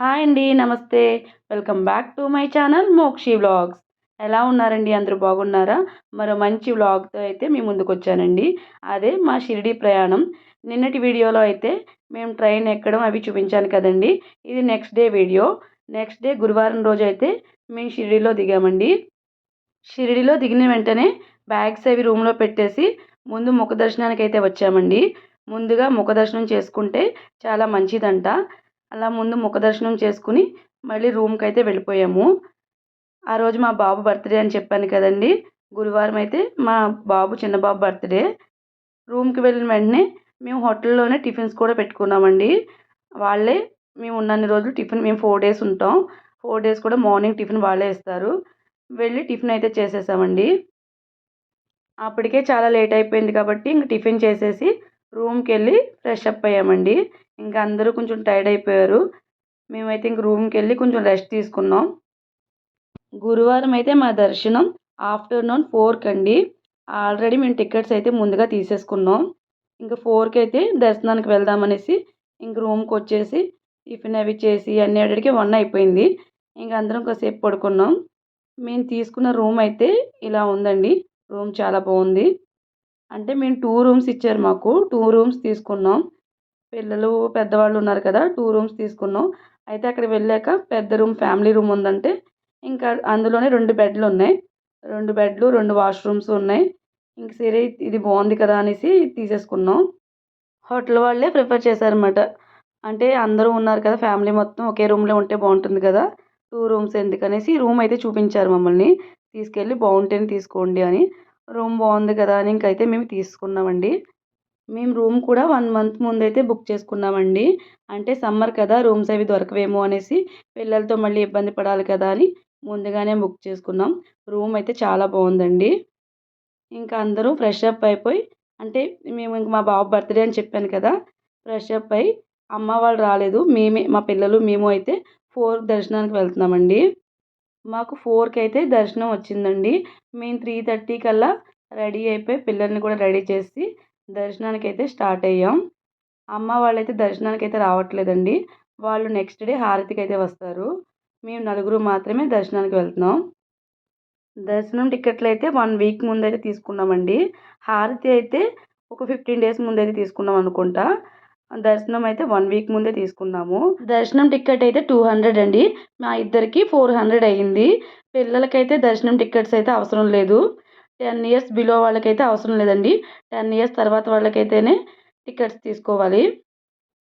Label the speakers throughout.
Speaker 1: Hi అండి నమస్తే. Welcome back to my channel Mokshi vlogs. ఎలా ఉన్నారండి? అందరూ బాగున్నారా? మరో మంచి వ్లాగ్తో అయితే మీ ముందుకు వచ్చానండి. అదే మా షిరిడి ప్రయాణం. నిన్నటి వీడియోలో అయితే మేము ట్రైన్ ఎక్కడం అవి చూపించాను కదండి. ఇది next day video. Next day గురువారం రోజు అయితే మేము షిరిడిలో దిగామండి. షిరిడిలో దిగిన వెంటనే బ్యాగ్స్ అవి రూమ్లో పెట్టేసి ముందు ముఖ దర్శనానికి అయితే వచ్చామండి. ముందుగా ముఖ దర్శనం చేసుకుంటే చాలా మంచిదంట. అలా ముందు ముఖ దర్శనం చేసుకుని మళ్ళీ రూమ్కి అయితే వెళ్ళిపోయాము. ఆ రోజు మా బాబు బర్త్డే అని చెప్పాను కదండి. గురువారం అయితే మా బాబు చిన్న బాబు బర్త్డే. రూమ్కి వెళ్ళిన వెంటనే మేము హోటల్లోనే టిఫిన్స్ కూడా పెట్టుకున్నామండి. వాళ్ళే మేము ఉన్నన్ని రోజులు టిఫిన్ మేము ఫోర్ డేస్ ఉంటాం. ఫోర్ డేస్ కూడా మార్నింగ్ టిఫిన్ వాళ్ళే ఇస్తారు. వెళ్ళి టిఫిన్ అయితే చేసేసామండి. అప్పటికే చాలా లేట్ అయిపోయింది కాబట్టి ఇంక టిఫిన్ చేసేసి రూమ్కి వెళ్ళి ఫ్రెష్ అప్ అయ్యామండి. ఇంకా అందరూ కొంచెం టైర్డ్ అయిపోయారు. మేమైతే ఇంక రూమ్కి వెళ్ళి కొంచెం రెస్ట్ తీసుకున్నాం. గురువారం అయితే మా దర్శనం ఆఫ్టర్నూన్ ఫోర్కి అండి ఆల్రెడీ మేము టికెట్స్ అయితే ముందుగా తీసేసుకున్నాం. ఇంకా ఫోర్కి అయితే దర్శనానికి వెళ్దామనేసి ఇంక రూమ్కి వచ్చేసి టిఫిన్ అవి చేసి అన్ని అడిగి వన్ అయిపోయింది. ఇంక అందరం కాసేపు పడుకున్నాం. మేము తీసుకున్న రూమ్ అయితే ఇలా ఉందండి. రూమ్ చాలా బాగుంది. అంటే మేము టూ రూమ్స్ ఇచ్చారు మాకు. టూ రూమ్స్ తీసుకున్నాం. పిల్లలు పెద్దవాళ్ళు ఉన్నారు కదా టూ రూమ్స్ తీసుకున్నాం. అయితే అక్కడ వెళ్ళాక పెద్ద రూమ్ ఫ్యామిలీ రూమ్ ఉందంటే ఇంకా అందులోనే రెండు బెడ్లు ఉన్నాయి. రెండు బెడ్లు రెండు వాష్రూమ్స్ ఉన్నాయి. ఇంక సరే ఇది బాగుంది కదా అనేసి తీసేసుకున్నాం. హోటల్ వాళ్ళే ప్రిఫర్ చేశారన్నమాట. అంటే అందరూ ఉన్నారు కదా ఫ్యామిలీ మొత్తం ఒకే రూమ్లో ఉంటే బాగుంటుంది కదా టూ రూమ్స్ ఎందుకనేసి రూమ్ అయితే చూపించారు మమ్మల్ని. తీసుకెళ్ళి బాగుంటేనే తీసుకోండి అని. రూమ్ బాగుంది కదా అని ఇంకైతే మేము తీసుకున్నామండి. మేము రూమ్ కూడా వన్ మంత్ ముందైతే బుక్ చేసుకున్నామండి. అంటే సమ్మర్ కదా రూమ్స్ అవి దొరకవేమో అనేసి పిల్లలతో మళ్ళీ ఇబ్బంది పడాలి కదా అని ముందుగానే బుక్ చేసుకున్నాం. రూమ్ అయితే చాలా బాగుందండి. ఇంకా అందరూ ఫ్రెష్ అప్ అయిపోయి అంటే మేము ఇంక మా బాబు బర్త్డే అని చెప్పాను కదా ఫ్రెష్ అప్ అయి అమ్మ వాళ్ళు రాలేదు. మేమే మా పిల్లలు మేము అయితే ఫోర్ దర్శనానికి వెళ్తున్నామండి. మాకు ఫోర్కి అయితే దర్శనం వచ్చిందండి. మేము త్రీ థర్టీ కల్లా రెడీ అయిపోయి పిల్లల్ని కూడా రెడీ చేసి దర్శనానికి అయితే స్టార్ట్ అయ్యాం. అమ్మ వాళ్ళైతే దర్శనానికి అయితే రావట్లేదండి. వాళ్ళు నెక్స్ట్ డే హారతికి అయితే వస్తారు. మేము నలుగురు మాత్రమే దర్శనానికి వెళ్తున్నాం. దర్శనం టికెట్లు అయితే వన్ వీక్ ముందైతే తీసుకున్నామండి. హారతి అయితే ఒక ఫిఫ్టీన్ డేస్ ముందైతే తీసుకున్నాం అనుకుంటా. దర్శనం అయితే వన్ వీక్ ముందే తీసుకున్నాము. దర్శనం టికెట్ అయితే టూ హండ్రెడ్ అండి. మా ఇద్దరికి ఫోర్ హండ్రెడ్ అయ్యింది. పిల్లలకైతే దర్శనం టికెట్స్ అయితే అవసరం లేదు. టెన్ ఇయర్స్ బిలో వాళ్ళకైతే అవసరం లేదండి. టెన్ ఇయర్స్ తర్వాత వాళ్ళకైతేనే టికెట్స్ తీసుకోవాలి.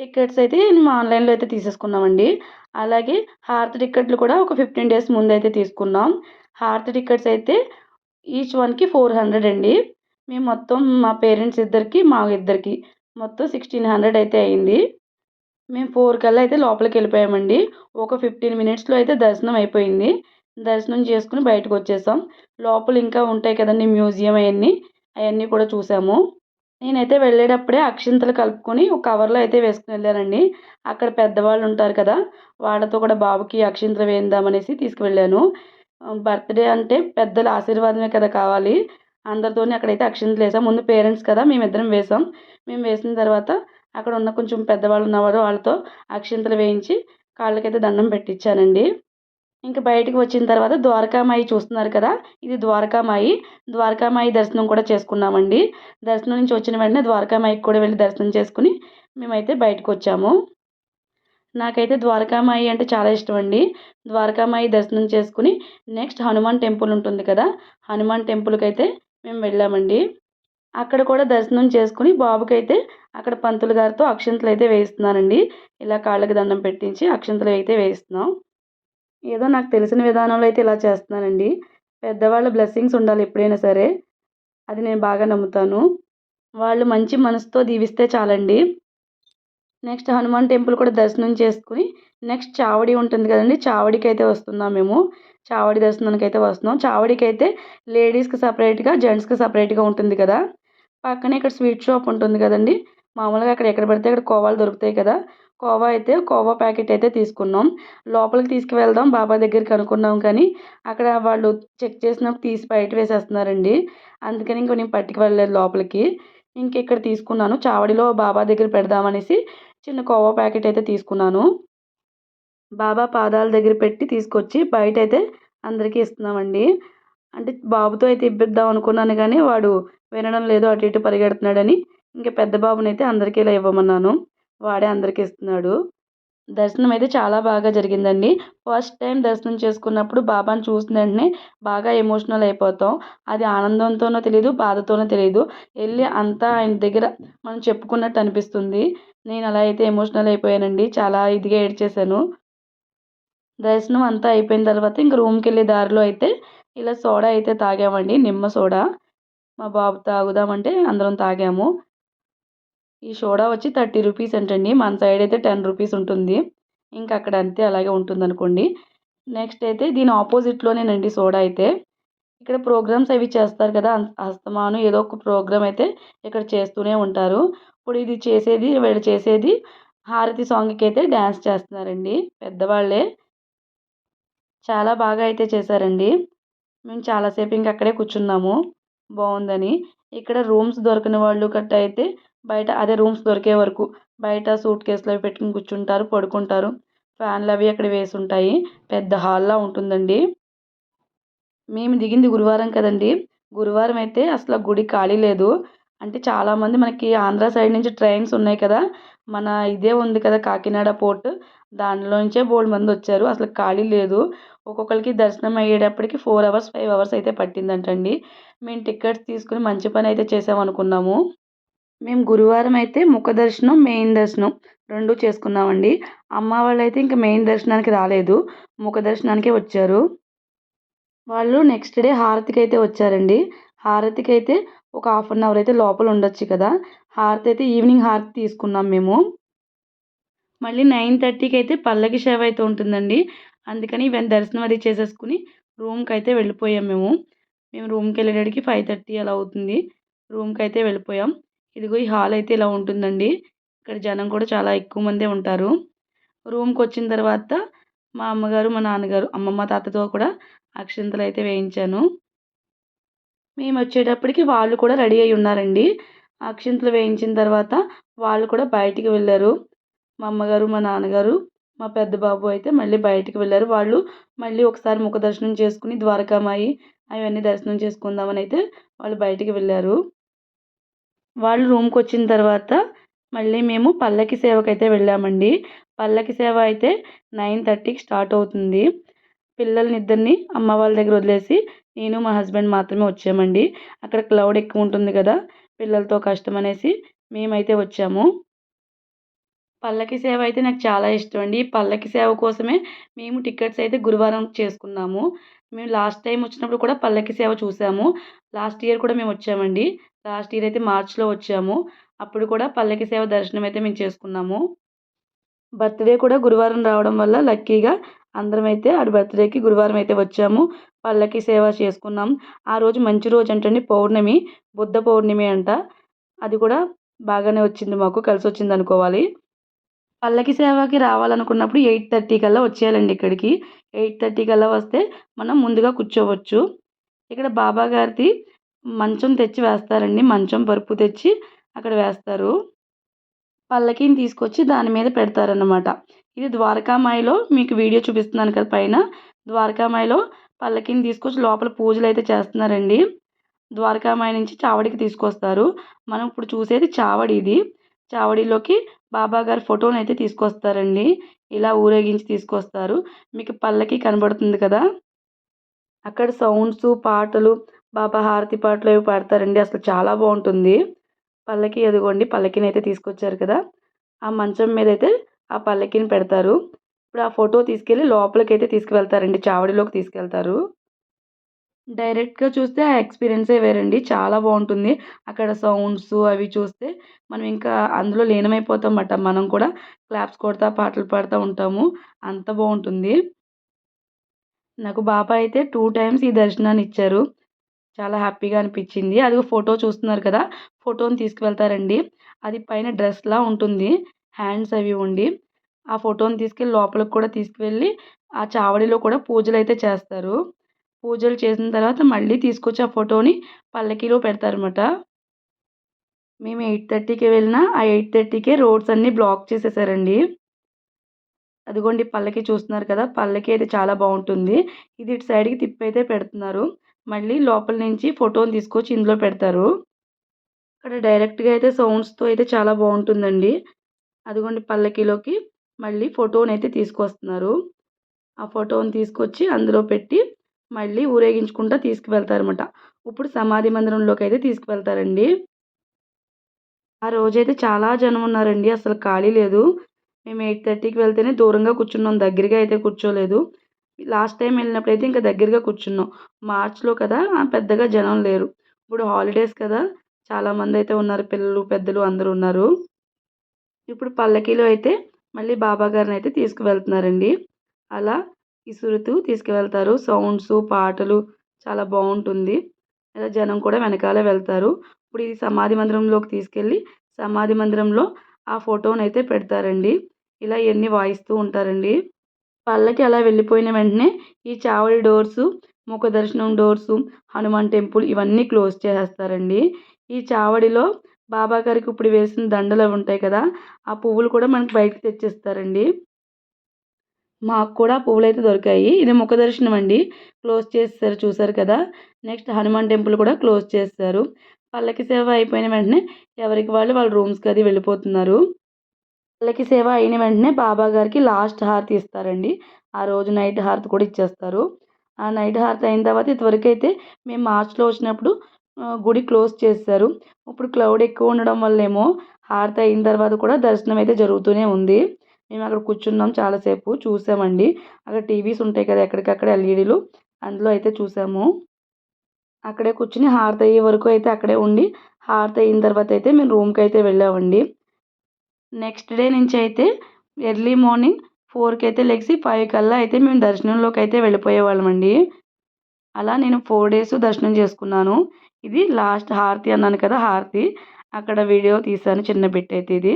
Speaker 1: టికెట్స్ అయితే మేము ఆన్లైన్లో అయితే తీసేసుకున్నామండి. అలాగే హార్త్ టికెట్లు కూడా ఒక ఫిఫ్టీన్ డేస్ ముందు అయితే తీసుకున్నాం. హార్త్ టికెట్స్ అయితే ఈచ్ వన్కి ఫోర్ హండ్రెడ్ అండి. మేము మొత్తం మా పేరెంట్స్ ఇద్దరికి మా ఇద్దరికి మొత్తం సిక్స్టీన్ హండ్రెడ్ అయితే అయింది. మేము ఫోర్ కల్లా అయితే లోపలికి వెళ్ళిపోయామండి. ఒక ఫిఫ్టీన్ మినిట్స్లో అయితే దర్శనం అయిపోయింది. దర్శనం చేసుకుని బయటకు వచ్చేసాం. లోపల ఇంకా ఉంటాయి కదండి మ్యూజియం అవన్నీ అవన్నీ కూడా చూసాము. నేనైతే వెళ్ళేటప్పుడే అక్షింతలు కలుపుకొని ఒక కవర్లో అయితే వేసుకుని వెళ్ళానండి. అక్కడ పెద్దవాళ్ళు ఉంటారు కదా వాళ్ళతో కూడా బాబుకి అక్షింతలు వేయిందామనేసి తీసుకువెళ్ళాను. బర్త్డే అంటే పెద్దల ఆశీర్వాదమే కదా కావాలి. అందరితోని అక్కడైతే అక్షింతలు వేసాం. ముందు పేరెంట్స్ కదా మేమిద్దరం వేసాం. మేము వేసిన తర్వాత అక్కడ ఉన్న కొంచెం పెద్దవాళ్ళు ఉన్నవారు వాళ్ళతో అక్షింతలు వేయించి కాళ్ళకైతే దండం పెట్టించానండి. ఇంకా బయటకు వచ్చిన తర్వాత ద్వారకామాయి చూస్తున్నారు కదా? ఇది ద్వారకామాయి. ద్వారకామాయి దర్శనం కూడా చేసుకున్నామండి. దర్శనం నుంచి వచ్చిన వెంటనే ద్వారకామాయికి కూడా వెళ్ళి దర్శనం చేసుకుని మేమైతే బయటకు వచ్చాము. నాకైతే ద్వారకామాయి అంటే చాలా ఇష్టం అండి ద్వారకామాయి దర్శనం చేసుకుని నెక్స్ట్ హనుమాన్ టెంపుల్ ఉంటుంది కదా? హనుమాన్ టెంపుల్కి అయితే మేము వెళ్ళామండి. అక్కడ కూడా దర్శనం చేసుకుని బాబుకైతే అక్కడ పంతులు గారితో అక్షంతలు అయితే వేయిస్తున్నానండి ఇలా కాళ్ళకి దండం పెట్టించి అక్షంతలు అయితే వేయిస్తున్నాం. ఏదో నాకు తెలిసిన విధానంలో అయితే ఇలా చేస్తున్నానండి. పెద్దవాళ్ళ బ్లెస్సింగ్స్ ఉండాలి ఎప్పుడైనా సరే. అది నేను బాగా నమ్ముతాను. వాళ్ళు మంచి మనసుతో దీవిస్తే చాలండి. నెక్స్ట్ హనుమాన్ టెంపుల్ కూడా దర్శనం చేసుకుని నెక్స్ట్ చావడి ఉంటుంది కదండి. చావడికి అయితే వస్తున్నాం మేము. చావడి దర్శనానికి అయితే వస్తున్నాం. చావడికి అయితే లేడీస్కి సపరేట్గా జెంట్స్కి సపరేట్గా ఉంటుంది కదా. పక్కనే ఇక్కడ స్వీట్ షాప్ ఉంటుంది కదండి. మామూలుగా అక్కడ ఎక్కడ పడితే అక్కడ కోవాలు దొరుకుతాయి కదా. కోవా అయితే కోవా ప్యాకెట్ అయితే తీసుకున్నాం. లోపలికి తీసుకువెళ్దాం. బాబా దగ్గరికి అనుకున్నాం కానీ అక్కడ వాళ్ళు చెక్ చేసినప్పుడు తీసి బయట వేసేస్తున్నారండి. అందుకని ఇంక నేను పట్టుకు వెళ్ళలేదు లోపలికి. ఇంక ఇక్కడ తీసుకున్నాను. చావడిలో బాబా దగ్గర పెడదామనేసి చిన్న కోవా ప్యాకెట్ అయితే తీసుకున్నాను. బాబా పాదాల దగ్గర పెట్టి తీసుకొచ్చి బయట అయితే అందరికీ ఇస్తున్నామండి. అంటే బాబుతో అయితే ఇప్పిద్దాం అనుకున్నాను కానీ వాడు వినడం లేదు అటు ఇటు పరిగెడుతున్నాడని. ఇంకా పెద్ద బాబునైతే అందరికీ ఇలా ఇవ్వమన్నాను. వాడే అందరికీ ఇస్తున్నాడు. దర్శనం అయితే చాలా బాగా జరిగిందండి. ఫస్ట్ టైం దర్శనం చేసుకున్నప్పుడు బాబాని చూసిన వెంటనే బాగా ఎమోషనల్ అయిపోతాం. అది ఆనందంతోనో తెలియదు బాధతోనో తెలియదు వెళ్ళి అంతా ఆయన దగ్గర మనం చెప్పుకున్నట్టు అనిపిస్తుంది. నేను అలా అయితే ఎమోషనల్ అయిపోయానండి. చాలా ఇదిగా ఏడ్చేశాను. దర్శనం అంతా అయిపోయిన తర్వాత ఇంక రూమ్కి వెళ్ళే దారిలో అయితే ఇలా సోడా అయితే తాగామండి. నిమ్మ సోడా. మా బాబు తాగుదామంటే అందరం తాగాము. ఈ సోడా వచ్చి థర్టీ రూపీస్ అంటండి. మన సైడ్ అయితే టెన్ రూపీస్ ఉంటుంది. ఇంకా అక్కడ అంతే అలాగే ఉంటుంది అనుకోండి. నెక్స్ట్ అయితే దీని ఆపోజిట్లోనేనండి సోడా అయితే. ఇక్కడ ప్రోగ్రామ్స్ అవి చేస్తారు కదా. అస్తమాను ఏదో ఒక ప్రోగ్రామ్ అయితే ఇక్కడ చేస్తూనే ఉంటారు. ఇప్పుడు ఇది చేసేది వీళ్ళు చేసేది హారతి సాంగ్కి అయితే డ్యాన్స్ చేస్తున్నారండి. పెద్దవాళ్ళే. చాలా బాగా అయితే చేశారండి. మేము చాలాసేపు ఇంక అక్కడే కూర్చున్నాము. బాగుందని ఇక్కడ రూమ్స్ దొరకని వాళ్ళు గట్ట అయితే బయట అదే రూమ్స్ దొరికే వరకు బయట సూట్ కేసులు అవి పెట్టుకుని కూర్చుంటారు పడుకుంటారు. ఫ్యాన్లు అవి అక్కడ వేసి ఉంటాయి పెద్ద హాల్లా ఉంటుందండి. మేము దిగింది గురువారం కదండి. గురువారం అయితే అసలు గుడి ఖాళీ లేదు. అంటే చాలామంది మనకి ఆంధ్ర సైడ్ నుంచి ట్రైన్స్ ఉన్నాయి కదా. మన ఇదే ఉంది కదా కాకినాడ పోర్ట్. దానిలోంచే బోల్డ్ మంది వచ్చారు. అసలు ఖాళీ లేదు. ఒక్కొక్కరికి దర్శనం అయ్యేటప్పటికి ఫోర్ అవర్స్ ఫైవ్ అవర్స్ అయితే పట్టిందంటండి. మేము టికెట్స్ తీసుకుని మంచి పని అయితే చేసామనుకున్నాము. మేము గురువారం అయితే ముఖ దర్శనం మెయిన్ దర్శనం రెండు చేసుకున్నామండి. అమ్మ వాళ్ళు అయితే ఇంకా మెయిన్ దర్శనానికి రాలేదు. ముఖ దర్శనానికే వచ్చారు. వాళ్ళు నెక్స్ట్ డే హారతికి అయితే వచ్చారండి. హారతికి అయితే ఒక హాఫ్ అన్ అవర్ అయితే లోపల ఉండొచ్చు కదా. హారతి అయితే ఈవినింగ్ హారతి తీసుకున్నాం మేము. మళ్ళీ నైన్ థర్టీకి అయితే పల్లకి సేవ అయితే ఉంటుందండి. అందుకని ఇవన్నీ దర్శనం అది చేసేసుకుని రూమ్కి అయితే వెళ్ళిపోయాం మేము. మేము రూమ్కి వెళ్ళేటడికి ఫైవ్ థర్టీ అలా అవుతుంది. రూమ్కి అయితే వెళ్ళిపోయాం. ఇదిగో ఈ హాల్ అయితే ఇలా ఉంటుందండి. ఇక్కడ జనం కూడా చాలా ఎక్కువ మందే ఉంటారు. రూమ్కి వచ్చిన తర్వాత మా అమ్మగారు మా నాన్నగారు అమ్మమ్మ తాతతో కూడా అక్షంతలు అయితే వేయించాను. మేము వచ్చేటప్పటికి వాళ్ళు కూడా రెడీ అయి ఉన్నారండి. అక్షింతలు వేయించిన తర్వాత వాళ్ళు కూడా బయటికి వెళ్ళారు. మా అమ్మగారు మా నాన్నగారు మా పెద్ద బాబు అయితే మళ్ళీ బయటికి వెళ్ళారు. వాళ్ళు మళ్ళీ ఒకసారి ముఖ దర్శనం చేసుకుని ద్వారకామాయి అవన్నీ దర్శనం చేసుకుందామని అయితే వాళ్ళు బయటికి వెళ్ళారు. వాళ్ళు రూమ్కి వచ్చిన తర్వాత మళ్ళీ మేము పల్లకి సేవకి అయితే వెళ్ళామండి. పల్లకి సేవ అయితే నైన్ థర్టీకి స్టార్ట్ అవుతుంది. పిల్లల్ని ఇద్దరిని అమ్మ వాళ్ళ దగ్గర వదిలేసి నేను మా హస్బెండ్ మాత్రమే వచ్చామండి. అక్కడ క్లౌడ్ ఎక్కువ ఉంటుంది కదా పిల్లలతో కష్టం అనేసి మేమైతే వచ్చాము. పల్లకి సేవ అయితే నాకు చాలా ఇష్టం అండి. పల్లకి సేవ కోసమే మేము టికెట్స్ అయితే గురువారం చేసుకున్నాము. మేము లాస్ట్ టైం వచ్చినప్పుడు కూడా పల్లకి సేవ చూసాము. లాస్ట్ ఇయర్ కూడా మేము వచ్చామండి. లాస్ట్ ఇయర్ అయితే మార్చ్లో వచ్చాము. అప్పుడు కూడా పల్లకి సేవ దర్శనం అయితే మేము చేసుకున్నాము. బర్త్డే కూడా గురువారం రావడం వల్ల లక్కీగా అందరం అయితే ఆడి బర్త్డేకి గురువారం అయితే వచ్చాము. పల్లకి సేవ చేసుకున్నాం. ఆ రోజు మంచి రోజు అంటండి. పౌర్ణమి బుద్ధ పౌర్ణమి అంట. అది కూడా బాగానే వచ్చింది మాకు. కలిసి వచ్చింది అనుకోవాలి. పల్లకి సేవకి రావాలనుకున్నప్పుడు ఎయిట్ థర్టీ కల్లా వచ్చేయాలండి ఇక్కడికి. ఎయిట్ థర్టీ కల్లా వస్తే మనం ముందుగా కూర్చోవచ్చు. ఇక్కడ బాబా గారిది మంచం తెచ్చి వేస్తారండి. మంచం పరుపు తెచ్చి అక్కడ వేస్తారు. పల్లకిని తీసుకొచ్చి దాని మీద పెడతారనమాట ఇది ద్వారకామాయిలో మీకు వీడియో చూపిస్తున్నాను కదా పైన. ద్వారకామాయిలో పల్లకిని తీసుకొచ్చి లోపల పూజలు అయితే చేస్తున్నారండి. ద్వారకామాయి నుంచి చావడికి తీసుకొస్తారు. మనం ఇప్పుడు చూసేది చావడి ఇది. చావడిలోకి బాబా గారి ఫోటోని అయితే తీసుకొస్తారండి. ఇలా ఊరేగించి తీసుకొస్తారు. మీకు పల్లకి కనబడుతుంది కదా. అక్కడ సౌండ్స్ పాటలు బాబా హారతి పాటలు అవి పాడతారండి. అసలు చాలా బాగుంటుంది. పల్లకి ఎదుగోండి పల్లకిని అయితే తీసుకొచ్చారు కదా. ఆ మంచం మీద అయితే ఆ పల్లకిని పెడతారు. ఇప్పుడు ఆ ఫోటో తీసుకెళ్ళి లోపలికి అయితే తీసుకువెళ్తారండి. చావడిలోకి తీసుకెళ్తారు. డైరెక్ట్గా చూస్తే ఆ ఎక్స్పీరియన్సే వేరండి. చాలా బాగుంటుంది. అక్కడ సౌండ్స్ అవి చూస్తే మనం ఇంకా అందులో లీనమైపోతాం అన్నమాట మనం కూడా క్లాప్స్ కొడతా పాటలు పాడుతూ ఉంటాము. అంత బాగుంటుంది. నాకు బాబా అయితే టూ టైమ్స్ ఈ దర్శనాన్ని ఇచ్చారు చాలా హ్యాపీగా అనిపించింది. అది ఫోటో చూస్తున్నారు కదా ఫోటోని తీసుకువెళ్తారండి. అది పైన డ్రెస్లా ఉంటుంది. హ్యాండ్స్ అవి ఉండి ఆ ఫోటోని తీసుకెళ్ళి లోపలికి కూడా తీసుకువెళ్ళి ఆ చావడిలో కూడా పూజలు అయితే చేస్తారు. పూజలు చేసిన తర్వాత మళ్ళీ తీసుకొచ్చి ఆ ఫోటోని పల్లకీలో పెడతారనమాట మేము ఎయిట్ థర్టీకి వెళ్ళినా ఆ ఎయిట్ థర్టీకే రోడ్స్ అన్నీ బ్లాక్ చేసేసారండి. అదిగోండి పల్లకి చూస్తున్నారు కదా పల్లకి అయితే చాలా బాగుంటుంది. ఇది ఇటు సైడ్కి తిప్పి అయితే పెడుతున్నారు. మళ్ళీ లోపల నుంచి ఫోటోని తీసుకొచ్చి ఇందులో పెడతారు. ఇక్కడ డైరెక్ట్గా అయితే సౌండ్స్తో అయితే చాలా బాగుంటుందండి. అదిగోండి పల్లకిలోకి మళ్ళీ ఫోటోని అయితే తీసుకొస్తున్నారు. ఆ ఫోటోని తీసుకొచ్చి అందులో పెట్టి మళ్ళీ ఊరేగించుకుంటూ తీసుకువెళ్తారనమాట ఇప్పుడు సమాధి మందిరంలోకి అయితే తీసుకువెళ్తారండి. ఆ రోజైతే చాలా జనం ఉన్నారండి. అసలు ఖాళీ లేదు. మేము ఎయిట్ థర్టీకి వెళ్తేనే దూరంగా కూర్చున్నాం. దగ్గరగా అయితే కూర్చోలేదు. లాస్ట్ టైం వెళ్ళినప్పుడు అయితే ఇంకా దగ్గరగా కూర్చున్నాం. మార్చ్లో కదా పెద్దగా జనం లేరు. ఇప్పుడు హాలిడేస్ కదా చాలామంది అయితే ఉన్నారు పిల్లలు పెద్దలు అందరూ ఉన్నారు. ఇప్పుడు పల్లకీలో అయితే మళ్ళీ బాబా గారిని అయితే తీసుకువెళ్తున్నారండి. అలా ఇసురుతూ తీసుకువెళ్తారు. సౌండ్స్ పాటలు చాలా బాగుంటుంది. ఇలా జనం కూడా వెనకాలే వెళ్తారు. ఇప్పుడు ఇది సమాధి మందిరంలోకి తీసుకెళ్ళి సమాధి మందిరంలో ఆ ఫోటోని అయితే పెడతారండి. ఇలా ఇవన్నీ వాయిస్తూ ఉంటారండి. పల్లకి అలా వెళ్ళిపోయిన వెంటనే ఈ చావడి డోర్స్ ముఖ దర్శనం డోర్స్ హనుమాన్ టెంపుల్ ఇవన్నీ క్లోజ్ చేసేస్తారండి. ఈ చావడిలో బాబా గారికి ఇప్పుడు వేసిన దండలు అవి ఉంటాయి కదా ఆ పువ్వులు కూడా మనకి బయటకు తెచ్చిస్తారండి. మాకు కూడా పువ్వులు అయితే దొరికాయి. ఇది ముఖ దర్శనం అండి. క్లోజ్ చేస్తారు చూసారు కదా. నెక్స్ట్ హనుమాన్ టెంపుల్ కూడా క్లోజ్ చేస్తారు పల్లకి సేవ అయిపోయిన వెంటనే ఎవరికి వాళ్ళు వాళ్ళ రూమ్స్కి అది వెళ్ళిపోతున్నారు. వాళ్ళకి సేవ అయిన వెంటనే బాబా గారికి లాస్ట్ హారతి ఇస్తారండి. ఆ రోజు నైట్ హారతి కూడా ఇచ్చేస్తారు. ఆ నైట్ హారతి అయిన తర్వాత ఇదివరకైతే అయితే మేము మార్చ్లో వచ్చినప్పుడు గుడి క్లోజ్ చేస్తారు ఇప్పుడు క్లౌడ్ ఎక్కువ ఉండడం వల్ల ఏమో హారతి అయిన తర్వాత కూడా దర్శనం అయితే జరుగుతూనే ఉంది. మేము అక్కడ కూర్చున్నాం చాలాసేపు చూసామండి. అక్కడ టీవీస్ ఉంటాయి కదా ఎక్కడికక్కడ ఎల్ఈడీలు అందులో అయితే చూసాము. అక్కడే కూర్చుని హారతి అయ్యే వరకు అయితే అక్కడే ఉండి హారతి అయిన తర్వాత అయితే మేము రూమ్కి అయితే వెళ్ళామండి. నెక్స్ట్ డే నుంచి అయితే ఎర్లీ మార్నింగ్ ఫోర్కి అయితే లెగిసి ఫైవ్ కల్లా అయితే మేము దర్శనంలోకి అయితే వెళ్ళిపోయే వాళ్ళమండి అలా నేను ఫోర్ డేస్ దర్శనం చేసుకున్నాను. ఇది లాస్ట్ హారతి అన్నాను కదా హారతి. అక్కడ వీడియో తీశాను చిన్న బిట్ అయితే ఇది.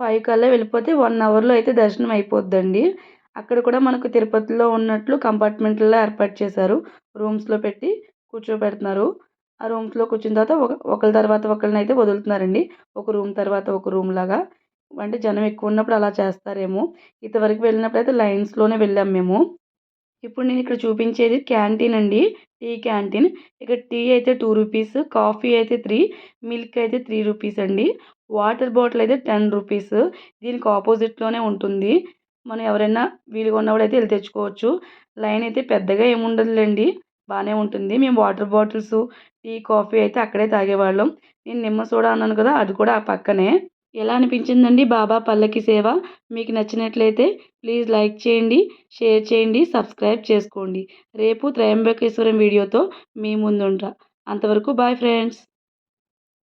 Speaker 1: ఫైవ్ కల్లా వెళ్ళిపోతే వన్ అవర్లో అయితే దర్శనం అయిపోద్దండి. అక్కడ కూడా మనకు తిరుపతిలో ఉన్నట్లు కంపార్ట్మెంట్లో ఏర్పాటు చేశారు. రూమ్స్లో పెట్టి కూర్చోబెడుతున్నారు. ఆ రూమ్స్లో కూర్చున్న తర్వాత ఒక ఒకరి తర్వాత ఒకరిని అయితే వదులుతున్నారండి. ఒక రూమ్ తర్వాత ఒక రూమ్ లాగా. అంటే జనం ఎక్కువ ఉన్నప్పుడు అలా చేస్తారేమో. ఇంతవరకు వెళ్ళినప్పుడు అయితే లైన్స్లోనే వెళ్ళాం మేము. ఇప్పుడు నేను ఇక్కడ చూపించేది క్యాంటీన్ అండి. టీ క్యాంటీన్ ఇక్కడ టీ అయితే టూ రూపీస్ కాఫీ అయితే త్రీ మిల్క్ అయితే త్రీ రూపీస్ అండి. వాటర్ బాటిల్ అయితే టెన్ రూపీస్ దీనికి ఆపోజిట్లోనే ఉంటుంది. మనం ఎవరైనా వీలుగా ఉన్నప్పుడు అయితే వెళ్ళి తెచ్చుకోవచ్చు. లైన్ అయితే పెద్దగా ఏముండదులేండి. బాగానే ఉంటుంది. మేము వాటర్ బాటిల్స్ టీ కాఫీ అయితే అక్కడే తాగేవాళ్ళం. నేను నిమ్మ సోడా అన్నాను కదా అది కూడా ఆ పక్కనే. ఎలా అనిపించిందండి బాబా పల్లకి సేవ? మీకు నచ్చినట్లయితే ప్లీజ్ లైక్ చేయండి షేర్ చేయండి సబ్స్క్రైబ్ చేసుకోండి. రేపు త్రయంబకేశ్వరం వీడియోతో మీ ముందుంటా. అంతవరకు బాయ్ ఫ్రెండ్స్.